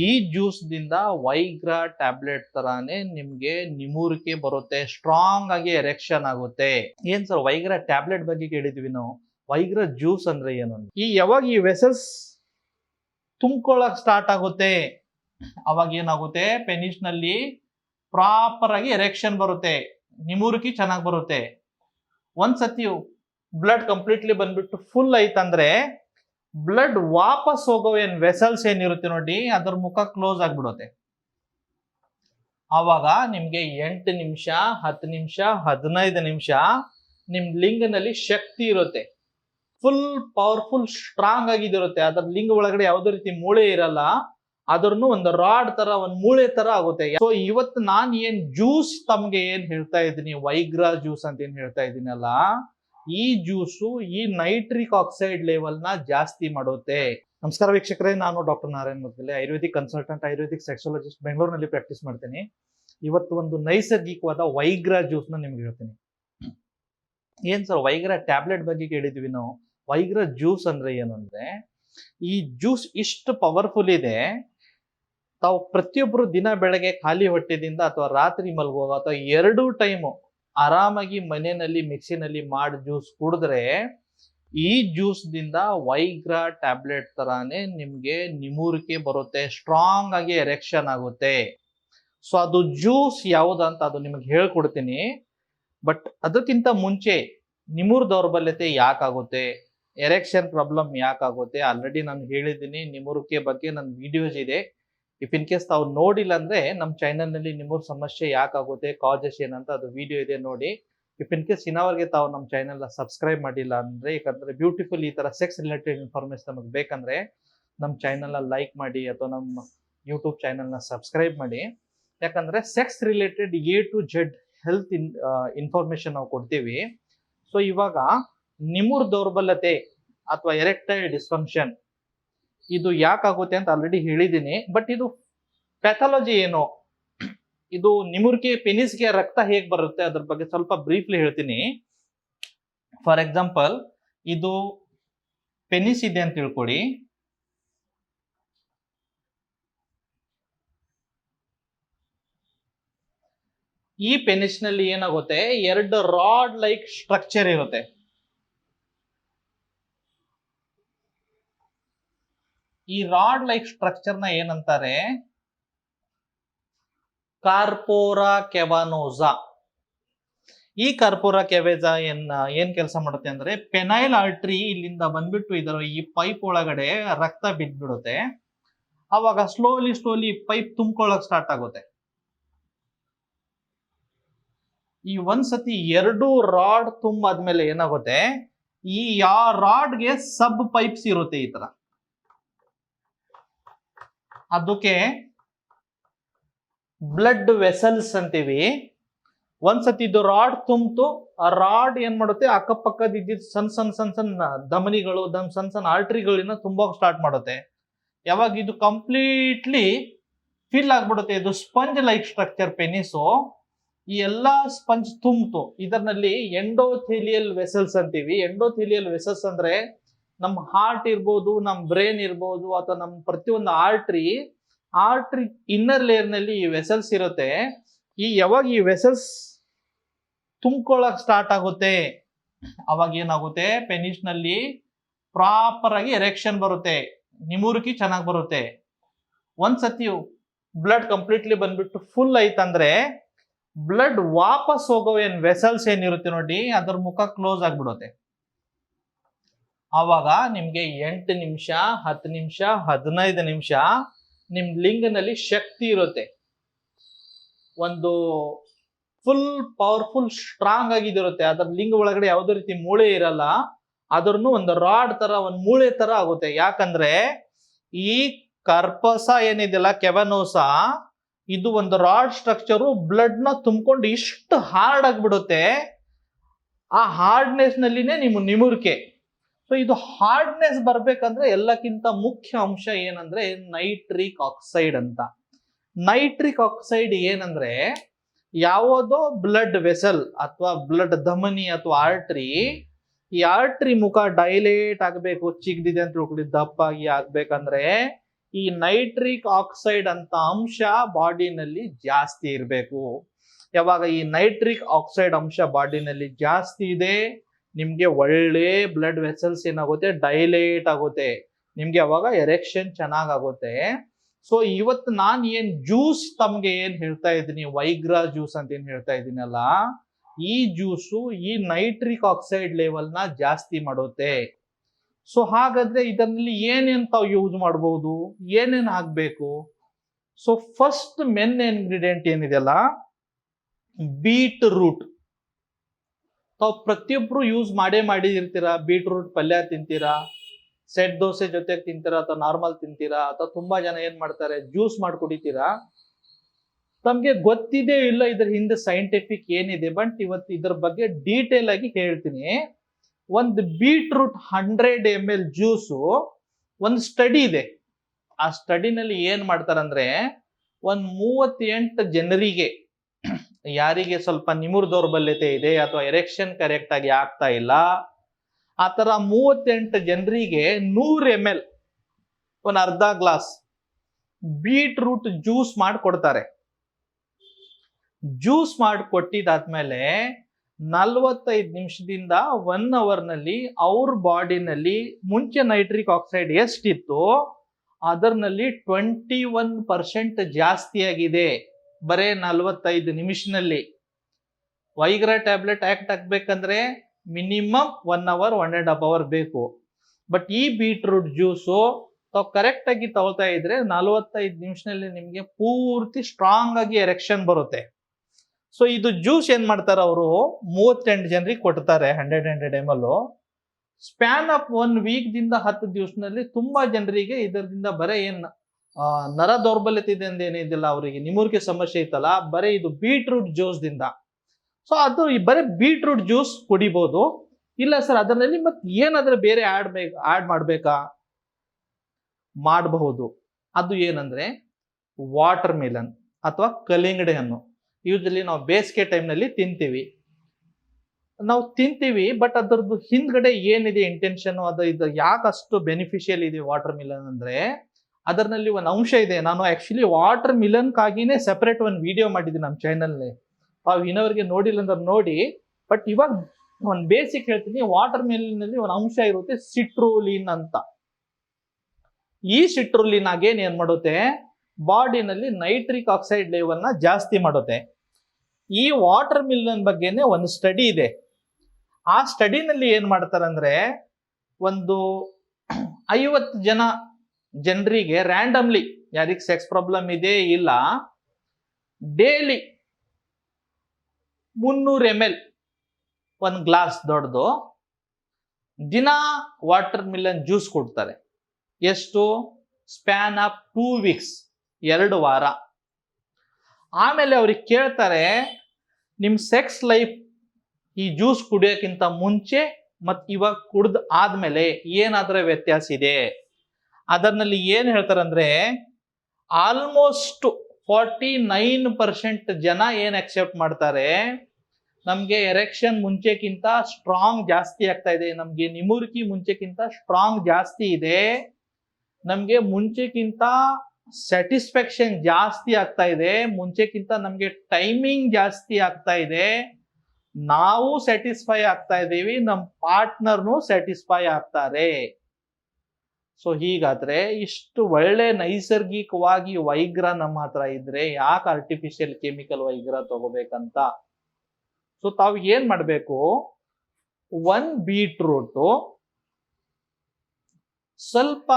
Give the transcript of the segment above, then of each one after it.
ಈ juice ವೈಗ್ರ tablet ತರಾನೇ ನಿಮ್ಗೆ ನಿಮೂರಿಕೆ ಬರುತ್ತೆ ಸ್ಟ್ರಾಂಗ್ ಆಗಿ ಎರೆಕ್ಷನ್ ಆಗುತ್ತೆ. ಏನ್ ಸರ್ ವೈಗ್ರಾ ಟ್ಯಾಬ್ಲೆಟ್ ಬಗ್ಗೆ ಕೇಳಿದ್ವಿ ನಾವು. ವೈಗ್ರಾ ಜ್ಯೂಸ್ ಅಂದ್ರೆ ಏನು? ಈ ಯಾವಾಗ ಈ ವೆಸಲ್ಸ್ ತುಂಬ್ಕೊಳಕ್ ಸ್ಟಾರ್ಟ್ ಆಗುತ್ತೆ, ಅವಾಗ ಏನಾಗುತ್ತೆ? ಪೆನಿಸ್ನಲ್ಲಿ ಪ್ರಾಪರ್ ಆಗಿ ಎರೆಕ್ಷನ್ ಬರುತ್ತೆ, ನಿಮೂರಿಕೆ ಚೆನ್ನಾಗಿ ಬರುತ್ತೆ. ಒಂದ್ಸತಿ ಬ್ಲಡ್ ಕಂಪ್ಲೀಟ್ಲಿ ಬಂದ್ಬಿಟ್ಟು ಫುಲ್ ಐತಂದ್ರೆ ಬ್ಲಡ್ ವಾಪಸ್ ಹೋಗೋ ಏನ್ ವೆಸಲ್ಸ್ ಏನಿರುತ್ತೆ ನೋಡಿ, ಅದ್ರ ಮುಖ ಕ್ಲೋಸ್ ಆಗ್ಬಿಡುತ್ತೆ. ಆವಾಗ ನಿಮ್ಗೆ ಎಂಟು ನಿಮಿಷ, ಹತ್ತು ನಿಮಿಷ, ಹದಿನೈದು ನಿಮಿಷ ನಿಮ್ ಲಿಂಗನಲ್ಲಿ ಶಕ್ತಿ ಇರುತ್ತೆ. ಫುಲ್ ಪವರ್ಫುಲ್ ಸ್ಟ್ರಾಂಗ್ ಆಗಿದಿರುತ್ತೆ. ಅದ್ರ ಲಿಂಗ ಒಳಗಡೆ ಯಾವುದೇ ರೀತಿ ಮೂಳೆ ಇರಲ್ಲ, ಅದ್ರನ್ನು ಒಂದು ರಾಡ್ ತರ, ಒಂದ್ ಮೂಳೆ ತರ ಆಗುತ್ತೆ. ಸೊ ಇವತ್ತು ನಾನು ಏನ್ ಜ್ಯೂಸ್ ತಮ್ಗೆ ಏನ್ ಹೇಳ್ತಾ ಇದ್ದೀನಿ, ವೈಗ್ರಾ ಜ್ಯೂಸ್ ಅಂತ ಏನ್ ಹೇಳ್ತಾ ಇದ್ದೀನಲ್ಲ ಈ ಜ್ಯೂಸು ಈ ನೈಟ್ರಿಕ್ ಆಕ್ಸೈಡ್ ಲೆವೆಲ್ನ ಜಾಸ್ತಿ ಮಾಡುತ್ತೆ. ನಮಸ್ಕಾರ ವೀಕ್ಷಕರೇ, ನಾನು doctor Narayan Mudgale, ayurvedic consultant, ayurvedic sexologist ಬೆಂಗಳೂರಿನಲ್ಲಿ ಪ್ರಾಕ್ಟೀಸ್ ಮಾಡ್ತೀನಿ. ಇವತ್ತು ಒಂದು ನೈಸರ್ಗಿಕವಾದ ವೈಗ್ರಾ ಜ್ಯೂಸ್ನ ನಿಮ್ಗೆ ಹೇಳ್ತೀನಿ. ಏನ್ ಸರ್, ವೈಗ್ರಾ ಟ್ಯಾಬ್ಲೆಟ್ ಬಗ್ಗೆ ಕೇಳಿದ್ವಿ ನಾವು. ವೈಗ್ರಾ ಜ್ಯೂಸ್ ಅಂದ್ರೆ ಏನು ಈ ಜ್ಯೂಸ್ ಇಷ್ಟು ಪವರ್ಫುಲ್ ಇದೆ, ತಾವು ಪ್ರತಿಯೊಬ್ಬರು ದಿನ ಬೆಳಗ್ಗೆ ಖಾಲಿ ಹೊಟ್ಟೆದಿಂದ ಅಥವಾ ರಾತ್ರಿ ಮಲಗುವಾಗ ಅಥವಾ ಎರಡೂ ಟೈಮು ಆರಾಮಾಗಿ ಮನೆಯಲ್ಲಿ ಮಿಕ್ಸಿನಲ್ಲಿ ಮಾಡಿ ಜ್ಯೂಸ್ ಕುಡಿದ್ರೆ ಈ ಜ್ಯೂಸ್ ದಿಂದ ವೈಗ್ರಾ ಟ್ಯಾಬ್ಲೆಟ್ ತರಾನೇ ನಿಮಗೆ ನಿಮೂರಿಕೆ ಬರುತ್ತೆ ಸ್ಟ್ರಾಂಗ್ ಆಗಿ ಎರೆಕ್ಷನ್ ಆಗುತ್ತೆ. ಸೊ ಅದು ಜ್ಯೂಸ್ ಯಾವುದಂತ ಅದು ನಿಮಗೆ ಹೇಳ್ಕೊಡ್ತೀನಿ. ಬಟ್ ಅದಕ್ಕಿಂತ ಮುಂಚೆ ನಿಮೂರ್ ದೌರ್ಬಲ್ಯತೆ ಯಾಕಾಗುತ್ತೆ? ಎರೆಕ್ಷನ್ ಪ್ರಾಬ್ಲಮ್ ಯಾಕಾಗುತ್ತೆ? ಆಲ್ರೆಡಿ ನಾನು ಹೇಳಿದ್ದೀನಿ ನಿಮೂರಿಕೆ ಬಗ್ಗೆ ನನ್ನ ವಿಡಿಯೋಸ್ ಇದೆ. ಇಫ್ ಇನ್ ಕೇಸ್ ತಾವು ನೋಡಿಲ್ಲ ಅಂದ್ರೆ ನಮ್ಮ ಚಾನೆಲ್ನಲ್ಲಿ ನಿಮ್ಮೂರ್ ಸಮಸ್ಯೆ ಯಾಕಾಗುತ್ತೆ ಕಾಜಸ್ ಏನಂತ ಅದು ವಿಡಿಯೋ ಇದೆ ನೋಡಿ. ಇಫ್ ಇನ್ ಕೇಸ್ ಇನ್ನವರೆಗೆ ತಾವು ನಮ್ಮ ಚಾನೆಲ್ನ ಸಬ್ಸ್ಕ್ರೈಬ್ ಮಾಡಿಲ್ಲ ಅಂದ್ರೆ, ಯಾಕಂದ್ರೆ ಬ್ಯೂಟಿಫುಲ್ ಈ ತರ ಸೆಕ್ಸ್ ರಿಲೇಟೆಡ್ ಇನ್ಫಾರ್ಮೇಶನ್ ನಮಗೆ ಬೇಕಂದ್ರೆ ನಮ್ಮ ಚಾನೆಲ್ನ ಲೈಕ್ ಮಾಡಿ ಅಥವಾ ನಮ್ಮ ಯೂಟ್ಯೂಬ್ ಚಾನೆಲ್ನ ಸಬ್ಸ್ಕ್ರೈಬ್ ಮಾಡಿ. ಯಾಕಂದ್ರೆ sex related A to Z health in information ನಾವು ಕೊಡ್ತೀವಿ. ಸೊ ಇವಾಗ ನಿಮೂರ್ ದೌರ್ಬಲ್ಯತೆ ಅಥವಾ ಎರೆಕ್ಟೈಲ್ ಡಿಸ್ಫಂಕ್ಷನ್ ಇದು ಯಾಕಾಗುತ್ತೆ ಅಂತ ಆಲ್ರೆಡಿ ಹೇಳಿದ್ದೀನಿ ಬಟ್ ಇದು ಪ್ಯಾಥಾಲಜಿ ಏನು? ಇದು ನಿಮುರ್ಕೆ ಪೆನಿಸ್ಗೆ ರಕ್ತ ಹೇಗೆ ಬರುತ್ತೆ ಅದ್ರ ಬಗ್ಗೆ ಸ್ವಲ್ಪ ಬ್ರೀಫ್ಲಿ ಹೇಳ್ತೀನಿ. ಫಾರ್ ಎಕ್ಸಾಂಪಲ್ ಇದು ಪೆನಿಸ್ ಇದೆ ಅಂತ ತಿಳ್ಕೊಡಿ. ಈ ಪೆನಿಸ್ನಲ್ಲಿ ಏನಾಗುತ್ತೆ? ಎರಡು ರಾಡ್ ಲೈಕ್ ಸ್ಟ್ರಕ್ಚರ್ ಇರುತ್ತೆ. ಈ ರಾಡ್ ಲೈಕ್ ಸ್ಟ್ರಕ್ಚರ್ನ ಏನಂತಾರೆ? ಕಾರ್ಪೋರಾ ಕೆವಾನೋಸಾ ಈ ಕಾರ್ಪೋರಾ ಕೆವೆಜಾ ಏನ್ ಏನ್ ಕೆಲಸ ಮಾಡುತ್ತೆ ಅಂದ್ರೆ, ಪೆನೈಲ್ ಆರ್ಟ್ರಿ ಇಲ್ಲಿಂದ ಬಂದ್ಬಿಟ್ಟು ಇದರ ಈ ಪೈಪ್ ಒಳಗಡೆ ರಕ್ತ ಬಿದ್ದ್ಬಿಡುತ್ತೆ. ಅವಾಗ ಸ್ಲೋಲಿ ಸ್ಲೋಲಿ ಪೈಪ್ ತುಂಬ್ಕೊಳ್ಳಕ್ ಸ್ಟಾರ್ಟ್ ಆಗುತ್ತೆ. ಈ ಒಂದ್ಸತಿ ಎರಡು ರಾಡ್ ತುಂಬಾದ್ಮೇಲೆ ಏನಾಗುತ್ತೆ? ಈ ಯಾ ರಾಡ್ಗೆ ಸಬ್ ಪೈಪ್ಸ್ ಇರುತ್ತೆ ಈ ತರ. ಅದಕ್ಕೆ ಬ್ಲಡ್ ವೆಸಲ್ಸ್ ಅಂತೀವಿ. ಒಂದ್ಸತಿ ಇದು ರಾಡ್ ತುಂಬಿತು, ಆ ರಾಡ್ ಏನ್ ಮಾಡುತ್ತೆ? ಅಕ್ಕಪಕ್ಕದ ಇದ್ದಿದ್ದ ಸಣ್ಣ ಸಣ್ಣ ಸಣ್ಣ ಸಣ್ಣ ಧಮನಿಗಳು ದಮ್ ಸಣ್ಣ ಸಣ್ಣ ಆರ್ಟ್ರಿಗಳನ್ನ ತುಂಬೋಕ್ ಸ್ಟಾರ್ಟ್ ಮಾಡುತ್ತೆ. ಯಾವಾಗ ಇದು ಕಂಪ್ಲೀಟ್ಲಿ ಫಿಲ್ ಆಗ್ಬಿಡುತ್ತೆ, ಇದು ಸ್ಪಂಜ್ ಲೈಕ್ ಸ್ಟ್ರಕ್ಚರ್ ಪೆನಿಸು ಈ ಎಲ್ಲಾ ಸ್ಪಂಜ್ ತುಂಬಿತು. ಇದರಲ್ಲಿ ಎಂಡೋಥೆಲಿಯಲ್ ವೆಸಲ್ಸ್ ಅಂತೀವಿ. ಎಂಡೋಥೆಲಿಯಲ್ ವೆಸಲ್ಸ್ ಅಂದ್ರೆ ನಮ್ಮ ಹಾರ್ಟ್ ಇರ್ಬೋದು ನಮ್ಮ ಬ್ರೈನ್ ಇರ್ಬೋದು, ಅಥವಾ ನಮ್ಮ ಪ್ರತಿಯೊಂದು ಆರ್ಟ್ರಿ ಆರ್ಟ್ರಿ ಇನ್ನರ್ ಲೇಯರ್ನಲ್ಲಿ ಈ ವೆಸಲ್ಸ್ ಇರುತ್ತೆ. ಈ ಯಾವಾಗ ಈ ವೆಸಲ್ಸ್ ತುಂಬ್ಕೊಳ್ಳೋಕೆ ಸ್ಟಾರ್ಟ್ ಆಗುತ್ತೆ? ಅವಾಗ ಏನಾಗುತ್ತೆ? ಪೆನಿಸ್ನಲ್ಲಿ ಪ್ರಾಪರ್ ಆಗಿ ಎರೆಕ್ಷನ್ ಬರುತ್ತೆ. ನಿಮೂರ್ಕಿ ಚೆನ್ನಾಗಿ ಬರುತ್ತೆ. ಒಂದ್ಸತಿ ಬ್ಲಡ್ ಕಂಪ್ಲೀಟ್ಲಿ ಬಂದ್ಬಿಟ್ಟು ಫುಲ್ ಆಯ್ತಂದ್ರೆ ಬ್ಲಡ್ ವಾಪಸ್ ಹೋಗೋ ಏನ್ ವೆಸಲ್ಸ್ ಏನಿರುತ್ತೆ ನೋಡಿ, ಅದ್ರ ಮುಖ ಕ್ಲೋಸ್ ಆಗ್ಬಿಡುತ್ತೆ. ಆವಾಗ ನಿಮಗೆ ಎಂಟು ನಿಮಿಷ, ಹತ್ತು ನಿಮಿಷ, ಹದಿನೈದು ನಿಮಿಷ ನಿಮ್ಮ ಲಿಂಗನಲ್ಲಿ ಶಕ್ತಿ ಇರುತ್ತೆ. ಒಂದು ಫುಲ್ ಪವರ್ಫುಲ್ ಸ್ಟ್ರಾಂಗ್ ಆಗಿದ್ದಿರುತ್ತೆ ಅದ್ರ ಲಿಂಗ ಒಳಗಡೆ ಯಾವುದೇ ರೀತಿ ಮೂಳೆ ಇರಲ್ಲ ಅದ್ರನ್ನು ಒಂದು ರಾಡ್ ತರ, ಒಂದು ಮೂಳೆ ತರ ಆಗುತ್ತೆ. ಯಾಕಂದ್ರೆ ಈ ಕರ್ಪಸ ಏನಿದೆಯಲ್ಲ, ಕೆವನೋಸ, ಇದು ಒಂದು ರಾಡ್ ಸ್ಟ್ರಕ್ಚರು ಬ್ಲಡ್ನ ತುಂಬಿಕೊಂಡು ಇಷ್ಟು ಹಾರ್ಡ್ ಆಗಿಬಿಡುತ್ತೆ. ಆ ಹಾರ್ಡ್ನೆಸ್ ನಲ್ಲಿನೇ ನಿಮ್ಮ ನಿಮುರಿಕೆ. ಸೊ ಇದು ಹಾರ್ಡ್ನೆಸ್ ಬರ್ಬೇಕಂದ್ರೆ ಎಲ್ಲಕ್ಕಿಂತ ಮುಖ್ಯ ಅಂಶ ಏನಂದ್ರೆ ನೈಟ್ರಿಕ್ ಆಕ್ಸೈಡ್ ಅಂತ. ನೈಟ್ರಿಕ್ ಆಕ್ಸೈಡ್ ಏನಂದ್ರೆ ಯಾವುದೋ ಬ್ಲಡ್ ವೆಸಲ್ ಅಥವಾ ಬ್ಲಡ್ ಧಮನಿ ಅಥವಾ ಆರ್ಟ್ರಿ ಈ ಆರ್ಟ್ರಿ ಮುಖ ಡೈಲೇಟ್ ಆಗಬೇಕು, ಚಿಗ್ದಿದೆ ಅಂತ ತಿಳ್ಕೊಳ್ಳಿ ದಪ್ಪಾಗಿ ಆಗ್ಬೇಕಂದ್ರೆ ಈ ನೈಟ್ರಿಕ್ ಆಕ್ಸೈಡ್ ಅಂತ ಅಂಶ ಬಾಡಿನಲ್ಲಿ ಜಾಸ್ತಿ ಇರಬೇಕು. ಯಾವಾಗ ಈ ನೈಟ್ರಿಕ್ ಆಕ್ಸೈಡ್ ಅಂಶ ಬಾಡಿನಲ್ಲಿ ಜಾಸ್ತಿ ಇದೆ ನಿಮ್ಗೆ ಒಳ್ಳೆ ಬ್ಲಡ್ ವೆಸಲ್ಸ್ ಏನಾಗುತ್ತೆ? ಡೈಲೇಟ್ ಆಗುತ್ತೆ. ನಿಮಗೆ ಅವಾಗ ಎರೆಕ್ಷನ್ ಚೆನ್ನಾಗಾಗುತ್ತೆ. ಸೊ ಇವತ್ತು ನಾನು ಏನು ಜ್ಯೂಸ್ ತಮಗೆ ಏನು ಹೇಳ್ತಾ ಇದ್ದೀನಿ? ವೈಗ್ರಾ ಜ್ಯೂಸ್ ಅಂತ ಏನು ಹೇಳ್ತಾ ಇದ್ದೀನಲ್ಲ, ಈ ಜ್ಯೂಸು ಈ ನೈಟ್ರಿಕ್ ಆಕ್ಸೈಡ್ ಲೆವೆಲ್ನ ಜಾಸ್ತಿ ಮಾಡುತ್ತೆ. ಸೊ ಹಾಗಾದ್ರೆ ಇದರಲ್ಲಿ ಏನೇನು ತಾವು ಯೂಸ್ ಮಾಡ್ಬೋದು? ಏನೇನು ಹಾಕಬೇಕು? ಸೊ ಫಸ್ಟ್ ಮೆನ್ ಇಂಗ್ರೀಡಿಯೆಂಟ್ ಏನಿದೆಯಲ್ಲ ಬೀಟ್ ರೂಟ್ ತಾವು ಪ್ರತಿಯೊಬ್ರು ಯೂಸ್ ಮಾಡೇ ಮಾಡಿರ್ತೀರಾ ಬೀಟ್ರೂಟ್ ಪಲ್ಯ ತಿಂತೀರಾ? ಸೆಟ್ ದೋಸೆ ಜೊತೆಗೆ ತಿಂತೀರಾ? ಅಥವಾ ನಾರ್ಮಲ್ ತಿಂತೀರಾ? ಅಥವಾ ತುಂಬಾ ಜನ ಏನ್ ಮಾಡ್ತಾರೆ? ಜ್ಯೂಸ್ ಮಾಡಿ ಕುಡಿತೀರಾ? ತಮ್ಗೆ ಗೊತ್ತಿದೆ ಇಲ್ಲ ಇದ್ರ ಹಿಂದೆ ಸೈಂಟಿಫಿಕ್ ಏನಿದೆ ಬಟ್ ಇವತ್ತು ಇದ್ರ ಬಗ್ಗೆ ಡೀಟೇಲ್ ಆಗಿ ಹೇಳ್ತೀನಿ. ಒಂದು beetroot hundred M L juice ಒಂದು ಸ್ಟಡಿ ಇದೆ. ಆ ಸ್ಟಡಿನಲ್ಲಿ ಏನ್ ಮಾಡ್ತಾರಂದ್ರೆ, ಒಂದು ಮೂವತ್ತೆಂಟು ಜನರಿಗೆ ಯಾರಿಗೆ ಸ್ವಲ್ಪ ನಿಮುರ್ ದೌರ್ಬಲ್ಯತೆ ಇದೆ ಅಥವಾ ಎರೆಕ್ಷನ್ ಕರೆಕ್ಟ್ ಆಗಿ ಆಗ್ತಾ ಇಲ್ಲ, ಆ ತರ ಮೂವತ್ತೆಂಟು ಜನರಿಗೆ ನೂರ್ ಎಂ ಎಲ್ ಒಂದು ಅರ್ಧ ಗ್ಲಾಸ್ ಬೀಟ್ರೂಟ್ ಜ್ಯೂಸ್ ಮಾಡಿಕೊಡ್ತಾರೆ. ಜ್ಯೂಸ್ ಮಾಡಿ ಕೊಟ್ಟಿದಾದ್ಮೇಲೆ ನಲ್ವತ್ತೈದು ನಿಮಿಷದಿಂದ ಒನ್ನಲ್ಲಿ ಅವ್ರ ಬಾಡಿನಲ್ಲಿ ಮುಂಚೆ ನೈಟ್ರಿಕ್ ಆಕ್ಸೈಡ್ ಎಷ್ಟಿತ್ತು ಅದರ್ನಲ್ಲಿ ಟ್ವೆಂಟಿ ಒನ್ ಪರ್ಸೆಂಟ್ ಜಾಸ್ತಿ ಆಗಿದೆ ಬರೇ ನಲ್ವತ್ತೈದು ನಿಮಿಷನಲ್ಲಿ. ವೈಗ್ರ ಟ್ಯಾಬ್ಲೆಟ್ ಆಕ್ಟ್ ಆಗ್ಬೇಕಂದ್ರೆ minimum one hour, one and half hour ಬೇಕು. ಬಟ್ ಈ ಬೀಟ್ರೂಟ್ ಜ್ಯೂಸು ತಾವು ಕರೆಕ್ಟಾಗಿ ತಗೊಳ್ತಾ ಇದ್ರೆ ನಲವತ್ತೈದು ನಿಮಿಷನಲ್ಲಿ ನಿಮಗೆ ಪೂರ್ತಿ ಸ್ಟ್ರಾಂಗ್ ಆಗಿ ಎರೆಕ್ಷನ್ ಬರುತ್ತೆ. ಸೊ, ಇದು ಜ್ಯೂಸ್ ಏನ್ ಮಾಡ್ತಾರೆ ಅವರು? ಮೂವತ್ತೆಂಟು ಜನರಿಗೆ ಕೊಡ್ತಾರೆ, hundred hundred M L. Span of one week ದಿಂದ ಹತ್ತು ದಿವಸದಲ್ಲಿ ತುಂಬಾ ಜನರಿಗೆ ಇದರಿಂದ ಬರೇ ಏನ್ ನರ ದೌರ್ಬಲ್ಯತೆ ಏನಿದಿಲ್ಲ ಅವರಿಗೆ ನಿಮೂರ್ಕೆ ಸಮಸ್ಯೆ ಇತ್ತಲ್ಲ, ಬರೀ ಇದು ಬೀಟ್ರೂಟ್ ಜ್ಯೂಸ್ದಿಂದ ಸೊ ಅದು ಬರೀ ಬೀಟ್ರೂಟ್ ಜ್ಯೂಸ್ ಕುಡಿಬಹುದು ಇಲ್ಲ ಸರ್, ಅದರಲ್ಲಿ ಮತ್ತೆ ಏನಾದ್ರೆ ಬೇರೆ ಆಡ್ ಆಡ್ ಮಾಡ್ಬೇಕಾ? ಮಾಡಬಹುದು. ಅದು ಏನಂದ್ರೆ ವಾಟರ್ ಮಿಲನ್ ಅಥವಾ ಕಲಿಂಗಡೆ ಹಣ್ಣು ಯೂಶಲಿ ನಾವು ಬೇಸಿಗೆ ಟೈಮ್ನಲ್ಲಿ ತಿಂತೀವಿ. ನಾವು ತಿಂತೀವಿ ಬಟ್ ಅದರದ್ದು ಹಿಂದ್ಗಡೆ ಏನಿದೆ ಇಂಟೆನ್ಷನ್ ಅದು, ಇದು ಯಾಕಷ್ಟು ಬೆನಿಫಿಷಿಯಲ್ ಇದೆ ವಾಟರ್ ಮಿಲನ್ ಅಂದ್ರೆ ಅದರಲ್ಲಿ ಒಂದು ಅಂಶ ಇದೆ. ನಾನು ಆ್ಯಕ್ಚುಲಿ ವಾಟರ್ ಮಿಲನ್ಗಾಗಿನೇ ಸೆಪರೇಟ್ ಒಂದು ವಿಡಿಯೋ ಮಾಡಿದ್ದೀನಿ ನಮ್ಮ ಚಾನಲ್ನಲ್ಲಿ ತಾವು ಇನ್ನವರಿಗೆ ನೋಡಿಲ್ಲ ಅಂದ್ರೆ ನೋಡಿ. ಬಟ್ ಇವಾಗ ಒಂದು ಬೇಸಿಕ್ ಹೇಳ್ತೀನಿ. ವಾಟರ್ ಮಿಲನ್ನಲ್ಲಿ ಒಂದು ಅಂಶ ಇರುತ್ತೆ ಸಿಟ್ರೋಲಿನ್ ಅಂತ. ಈ ಸಿಟ್ರೋಲಿನ್ ಆಗೇನ್ ಏನ್ ಮಾಡುತ್ತೆ? ಬಾಡಿನಲ್ಲಿ ನೈಟ್ರಿಕ್ ಆಕ್ಸೈಡ್ ಲೆವೆಲ್ನ ಜಾಸ್ತಿ ಮಾಡುತ್ತೆ. ಈ ವಾಟರ್ ಮಿಲನ್ ಬಗ್ಗೆನೇ ಒಂದು ಸ್ಟಡಿ ಇದೆ. ಆ ಸ್ಟಡಿನಲ್ಲಿ ಏನ್ ಮಾಡ್ತಾರಂದ್ರೆ ಒಂದು ಐವತ್ತು ಜನ ಜನರಿಗೆ ರ್ಯಾಂಡಮ್ಲಿ ಯಾರಿಗೆ ಸೆಕ್ಸ್ ಪ್ರಾಬ್ಲಮ್ ಇದೆ ಇಲ್ಲ ಡೇಲಿ ಮುನ್ನೂರು ಎಂ ಎಲ್ ಒಂದು ಗ್ಲಾಸ್ ದೊಡ್ಡದು, ದಿನ ವಾಟರ್ ಮಿಲನ್ ಜ್ಯೂಸ್ ಕೊಡ್ತಾರೆ. ಎಷ್ಟು? ಸ್ಪ್ಯಾನ್ ಆಫ್ ಟೂ ವೀಕ್ಸ್ ಎರಡು ವಾರ. ಆಮೇಲೆ ಅವ್ರಿಗೆ ಕೇಳ್ತಾರೆ ನಿಮ್ಮ ಸೆಕ್ಸ್ ಲೈಫ್ ಈ ಜ್ಯೂಸ್ ಕುಡಿಯೋಕ್ಕಿಂತ ಮುಂಚೆ ಮತ್ತು ಇವಾಗ ಕುಡ್ದು ಆದಮೇಲೆ ಏನಾದರೂ ವ್ಯತ್ಯಾಸ ಇದೆ? ಅದರಲ್ಲಿ ಏನು ಹೇಳ್ತಾರಂದ್ರೆ ಆಲ್ಮೋಸ್ಟ್ ಫಾರ್ಟಿ ನೈನ್ ಪರ್ಸೆಂಟ್ ಜನ ಏನು ಅಕ್ಸೆಪ್ಟ್ ಮಾಡ್ತಾರೆ, ನಮಗೆ ಎರೆಕ್ಷನ್ ಮುಂಚೆಕ್ಕಿಂತ ಸ್ಟ್ರಾಂಗ್ ಜಾಸ್ತಿ ಆಗ್ತಾ ಇದೆ, ನಮಗೆ ನಿಮೂರ್ಕಿ ಮುಂಚೆಕ್ಕಿಂತ ಸ್ಟ್ರಾಂಗ್ ಜಾಸ್ತಿ ಇದೆ, ನಮಗೆ ಮುಂಚೆಕ್ಕಿಂತ ಸ್ಯಾಟಿಸ್ಫ್ಯಾಕ್ಷನ್ ಜಾಸ್ತಿ ಆಗ್ತಾ ಇದೆ ಮುಂಚೆಕ್ಕಿಂತ ನಮಗೆ ಟೈಮಿಂಗ್ ಜಾಸ್ತಿ ಆಗ್ತಾ ಇದೆ, ನಾವು ಸ್ಯಾಟಿಸ್ಫೈ ಆಗ್ತಾ ಇದ್ದೀವಿ ನಮ್ಮ ಪಾರ್ಟ್ನರ್ನು ಸ್ಯಾಟಿಸ್ಫೈ ಆಗ್ತಾರೆ. ಸೊ ಹೀಗಾದ್ರೆ ಇಷ್ಟು ಒಳ್ಳೆ ನೈಸರ್ಗಿಕವಾಗಿ ವೈಗ್ರ ನಮ್ಮ ಹತ್ರ ಇದ್ರೆ ಯಾಕೆ ಆರ್ಟಿಫಿಷಿಯಲ್ ಕೆಮಿಕಲ್ ವೈಗ್ರ ತಗೋಬೇಕಂತ? ಸೊ ತಾವು ಏನ್ ಮಾಡಬೇಕು? ಒನ್ ಬೀಟ್ರೂಟು ಸ್ವಲ್ಪ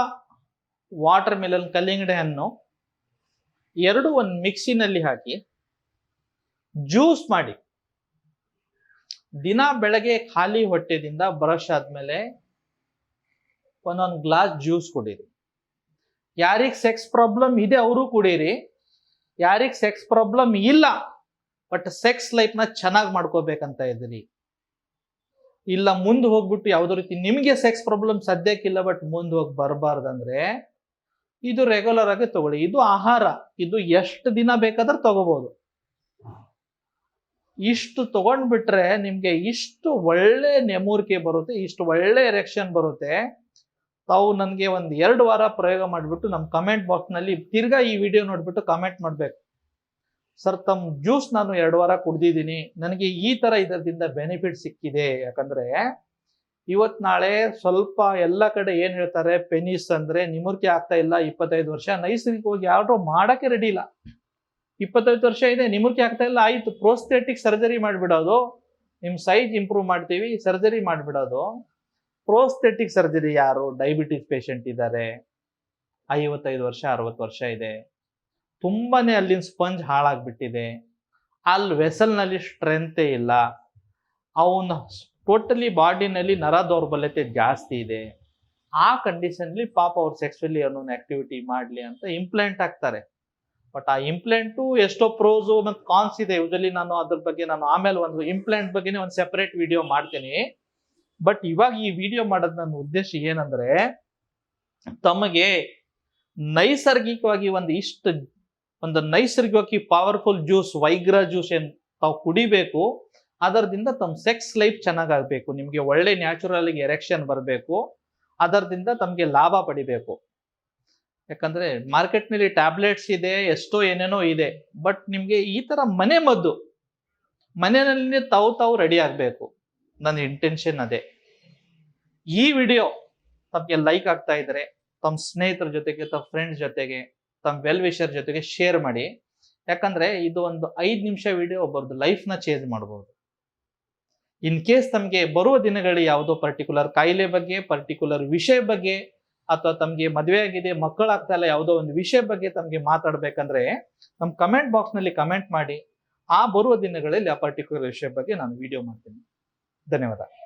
ವಾಟರ್ ಮಿಲನ್ ಕಲ್ಲಿಂಗಡೆ ಹಣ್ಣು ಎರಡು ಒಂದು ಮಿಕ್ಸಿನಲ್ಲಿ ಹಾಕಿ ಜ್ಯೂಸ್ ಮಾಡಿ ದಿನ ಬೆಳಗ್ಗೆ ಖಾಲಿ ಹೊಟ್ಟೆದಿಂದ ಬ್ರಷ್ ಆದ್ಮೇಲೆ ಒಂದೊಂದು ಗ್ಲಾಸ್ ಜ್ಯೂಸ್ ಕುಡೀರಿ. ಯಾರಿಗೆ ಸೆಕ್ಸ್ ಪ್ರಾಬ್ಲಮ್ ಇದೆ ಅವರು ಕುಡೀರಿ. ಯಾರಿಗೆ ಸೆಕ್ಸ್ ಪ್ರಾಬ್ಲಮ್ ಇಲ್ಲ ಬಟ್ ಸೆಕ್ಸ್ ಲೈಫ್ನ ಚೆನ್ನಾಗಿ ಮಾಡ್ಕೋಬೇಕಂತ ಇದ್ದೀರಿ ಇಲ್ಲ, ಮುಂದೆ ಹೋಗ್ಬಿಟ್ಟು ಯಾವುದೋ ರೀತಿ ನಿಮಗೆ ಸೆಕ್ಸ್ ಪ್ರಾಬ್ಲಮ್ ಸದ್ಯಕ್ಕಿಲ್ಲ ಬಟ್ ಮುಂದೆ ಹೋಗಿ ಬರಬಾರ್ದಂದ್ರೆ ಇದು ರೆಗ್ಯುಲರ್ ಆಗಿ ತಗೊಳ್ಳಿ. ಇದು ಆಹಾರ. ಇದು ಎಷ್ಟು ದಿನ ಬೇಕಾದ್ರೆ ತಗೋಬಹುದು ಇಷ್ಟು ತಗೊಂಡ್ಬಿಟ್ರೆ ನಿಮ್ಗೆ ಇಷ್ಟು ಒಳ್ಳೆ ನೆಮೂರಿಕೆ ಬರುತ್ತೆ, ಇಷ್ಟು ಒಳ್ಳೆ ಎರೆಕ್ಷನ್ ಬರುತ್ತೆ. ತಾವು ನನಗೆ ಒಂದು ಎರಡು ವಾರ ಪ್ರಯೋಗ ಮಾಡಿಬಿಟ್ಟು ನಮ್ಮ ಕಮೆಂಟ್ ಬಾಕ್ಸ್ನಲ್ಲಿ ತಿರ್ಗಾ ಈ ವಿಡಿಯೋ ನೋಡಿಬಿಟ್ಟು ಕಮೆಂಟ್ ಮಾಡಬೇಕು. ಸರ್ ತಮ್ಮ ಜ್ಯೂಸ್ ನಾನು ಎರಡು ವಾರ ಕುಡ್ದಿದ್ದೀನಿ. ನನಗೆ ಈ ಥರ ಇದರಿಂದ ಬೆನಿಫಿಟ್ ಸಿಕ್ಕಿದೆ. ಯಾಕಂದರೆ ಇವತ್ತು ನಾಳೆ ಸ್ವಲ್ಪ ಎಲ್ಲ ಕಡೆ ಏನು ಹೇಳ್ತಾರೆ ಪೆನಿಸ್ ಅಂದರೆ ನಿಮುರ್ಕೆ ಆಗ್ತಾ ಇಲ್ಲ, ಇಪ್ಪತ್ತೈದು ವರ್ಷ. ನೈಸರ್ಗಿಕವಾಗಿ ಯಾರು ಮಾಡೋಕ್ಕೆ ರೆಡಿ ಇಲ್ಲ. ಇಪ್ಪತ್ತೈದು ವರ್ಷ ಇದೆ ನಿಮುರ್ಕೆ ಆಗ್ತಾ ಇಲ್ಲ, ಆಯಿತು. ಪ್ರೋಸ್ಥೆಟಿಕ್ ಸರ್ಜರಿ ಮಾಡಿಬಿಡೋದು. ನಿಮ್ಮ ಸೈಜ್ ಇಂಪ್ರೂವ್ ಮಾಡ್ತೀವಿ ಸರ್ಜರಿ ಮಾಡಿಬಿಡೋದು. ಪ್ರೋಸ್ಥೆಟಿಕ್ ಸರ್ಜರಿ ಯಾರು? ಡಯಾಬಿಟಿಸ್ ಪೇಷಂಟ್ ಇದ್ದಾರೆ ಐವತ್ತೈದು ವರ್ಷ, ಅರವತ್ತು ವರ್ಷ ಇದೆ. ತುಂಬಾನೇ ಅಲ್ಲಿನ ಸ್ಪಂಜ್ ಹಾಳಾಗ್ಬಿಟ್ಟಿದೆ. ಅಲ್ಲಿ ವೆಸಲ್ನಲ್ಲಿ ಸ್ಟ್ರೆಂತೇ ಇಲ್ಲ. ಅವನ ಟೋಟಲಿ ಬಾಡಿನಲ್ಲಿ ನರ ದೌರ್ಬಲ್ಯತೆ ಜಾಸ್ತಿ ಇದೆ. ಆ ಕಂಡೀಷನ್ಲಿ ಪಾಪ ಅವ್ರು ಸೆಕ್ಸುವಲಿ ಅನ್ನೋ ಆಕ್ಟಿವಿಟಿ ಮಾಡಲಿ ಅಂತ ಇಂಪ್ಲೆಂಟ್ ಆಗ್ತಾರೆ ಬಟ್ ಆ ಇಂಪ್ಲೆಂಟು ಎಷ್ಟೋ ಪ್ರೋಸು ಮತ್ತು ಕಾನ್ಸ್ ಇದೆ. ಯೂಶಲಿ ನಾನು ಅದ್ರ ಬಗ್ಗೆ ನಾನು ಆಮೇಲೆ ಒಂದು ಇಂಪ್ಲೆಂಟ್ ಬಗ್ಗೆನೇ ಒಂದು ಸೆಪರೇಟ್ ವಿಡಿಯೋ ಮಾಡ್ತೀನಿ. ಬಟ್ ಇವಾಗ ಈ ವಿಡಿಯೋ ಮಾಡೋದ್ ನನ್ನ ಉದ್ದೇಶ ಏನಂದ್ರೆ, ತಮಗೆ ನೈಸರ್ಗಿಕವಾಗಿ ಒಂದು ಇಷ್ಟು, ಒಂದು ನೈಸರ್ಗಿಕವಾಗಿ ಪವರ್ಫುಲ್ ಜ್ಯೂಸ್ ವೈಗ್ರ ಜ್ಯೂಸ್ ಏನ್ ತಾವು ಕುಡಿಬೇಕು, ಅದರದಿಂದ ತಮ್ಮ ಸೆಕ್ಸ್ ಲೈಫ್ ಚೆನ್ನಾಗಾಗಬೇಕು, ನಿಮಗೆ ಒಳ್ಳೆ ನ್ಯಾಚುರಲ್ ಎರೆಕ್ಷನ್ ಬರಬೇಕು, ಅದರದಿಂದ ತಮಗೆ ಲಾಭ ಪಡಿಬೇಕು. ಯಾಕಂದ್ರೆ ಮಾರ್ಕೆಟ್ನಲ್ಲಿ ಟ್ಯಾಬ್ಲೆಟ್ಸ್ ಇದೆ, ಎಷ್ಟೋ ಏನೇನೋ ಇದೆ ಬಟ್ ನಿಮಗೆ ಈ ತರ ಮನೆ ಮದ್ದು ಮನೆಯಲ್ಲಿ ತಾವು ತಾವು ರೆಡಿ ಆಗಬೇಕು. ನನ್ನ ಇಂಟೆನ್ಷನ್ ಅದೇ. ಈ ವಿಡಿಯೋ ತಮಗೆ ಲೈಕ್ ಆಗ್ತಾ ಇದ್ರೆ ತಮ್ಮ ಸ್ನೇಹಿತರ ಜೊತೆಗೆ ತಮ್ಮ ಫ್ರೆಂಡ್ಸ್ ಜೊತೆಗೆ ತಮ್ಮ ವೆಲ್ ವಿಷರ್ ಜೊತೆಗೆ ಶೇರ್ ಮಾಡಿ. ಯಾಕಂದ್ರೆ ಇದು ಒಂದು ಐದು ನಿಮಿಷ ವಿಡಿಯೋ ಒಬ್ಬರದ್ದು ಲೈಫ್ನ ಚೇಂಜ್ ಮಾಡಬಹುದು ಇನ್ ಕೇಸ್ ತಮಗೆ ಬರುವ ದಿನಗಳಲ್ಲಿ ಯಾವುದೋ ಪರ್ಟಿಕ್ಯುಲರ್ ಕಾಯಿಲೆ ಬಗ್ಗೆ ಪರ್ಟಿಕ್ಯುಲರ್ ವಿಷಯ ಬಗ್ಗೆ, ಅಥವಾ ತಮಗೆ ಮದುವೆ ಆಗಿದೆ ಮಕ್ಕಳಾಗ್ತಾ ಇಲ್ಲ, ಯಾವುದೋ ಒಂದು ವಿಷಯ ಬಗ್ಗೆ ತಮಗೆ ಮಾತಾಡ್ಬೇಕಂದ್ರೆ ನಮ್ಮ ಕಮೆಂಟ್ ಬಾಕ್ಸ್ನಲ್ಲಿ ಕಮೆಂಟ್ ಮಾಡಿ, ಆ ಬರುವ ದಿನಗಳಲ್ಲಿ ಆ ಪರ್ಟಿಕ್ಯುಲರ್ ವಿಷಯ ಬಗ್ಗೆ ನಾನು ವಿಡಿಯೋ ಮಾಡ್ತೀನಿ. धन्यवाद।